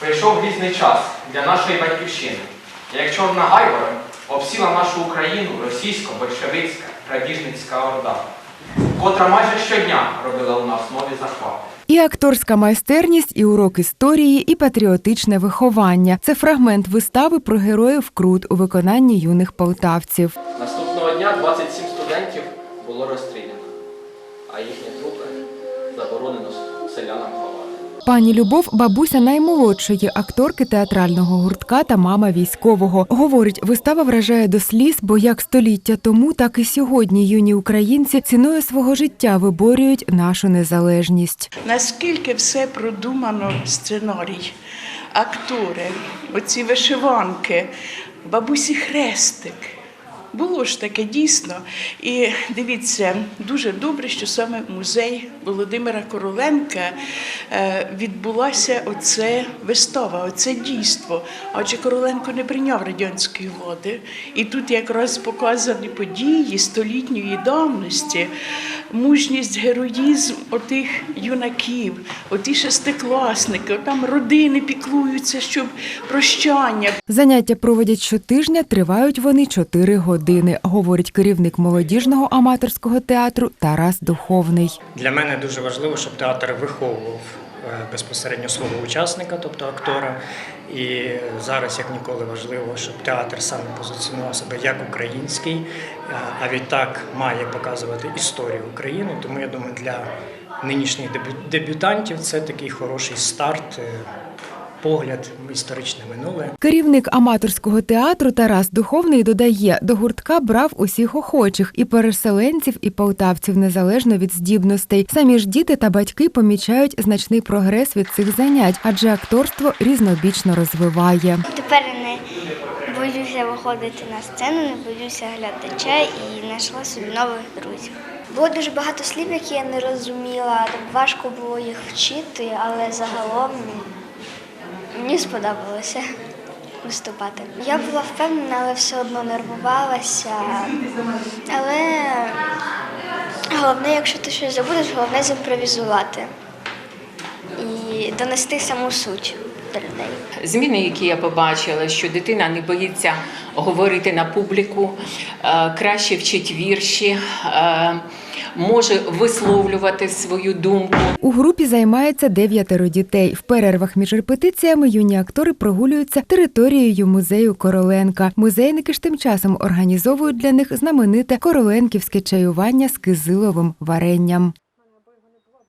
Прийшов грізний час для нашої батьківщини. Як чорна гайвора обсіла нашу Україну російсько-большевицька грабіжницька орда, котра майже щодня робила у нас нові захвати. І акторська майстерність, і урок історії, і патріотичне виховання. Це фрагмент вистави про героїв Крут у виконанні юних полтавців. Наступного дня 27 студентів було розстріляно, а їхні трупи заборонено селянам. Пані Любов бабуся наймолодшої акторки театрального гуртка та мама військового. Говорить, вистава вражає до сліз, бо як століття тому, так і сьогодні юні українці ціною свого життя виборюють нашу незалежність. Наскільки все продумано сценарій, актори, оці вишиванки, бабусі хрестик. Було ж таке дійсно. І дивіться, дуже добре, що саме музей Володимира Короленка е, відбулася оце вистава, оце дійство. Адже Короленко не прийняв радянської влади. І тут якраз показані події столітньої давності, мужність, героїзм отих юнаків, оті шестикласники, там родини піклуються, щоб прощання Заняття проводять щотижня, тривають вони чотири години, говорить керівник молодіжного аматорського театру Тарас Духовний. Для мене дуже важливо, щоб театр виховував е, безпосередньо свого учасника, тобто актора. І зараз, як ніколи, важливо, щоб театр саме позиціонував себе як український, е, а відтак має показувати історію України. Тому я думаю, для нинішніх дебю- дебютантів це такий хороший старт, е, погляд в історичне минуле. Керівник аматорського театру Тарас Духовний додає, до гуртка брав усіх охочих і переселенців, і полтавців незалежно від здібностей. Самі ж діти та батьки помічають значний прогрес від цих занять, адже акторство різнобічно розвиває. Тепер не боюся виходити на сцену, не боюся глядача і знайшла собі нових друзів. Було дуже багато слів, які я не розуміла. Важко було їх вчити, але загалом мені сподобалося виступати. Я була впевнена, але все одно нервувалася. Але головне, якщо ти щось забудеш, головне зімпровізувати і донести саму суть до людей. Зміни, які я побачила, що дитина не боїться говорити на публіку, е, краще вчить вірші, е, може висловлювати свою думку. У групі займається дев'ятеро дітей. В перервах між репетиціями юні актори прогулюються територією музею Короленка. Музейники ж тим часом організовують для них знамените короленківське чаювання з кизиловим варенням.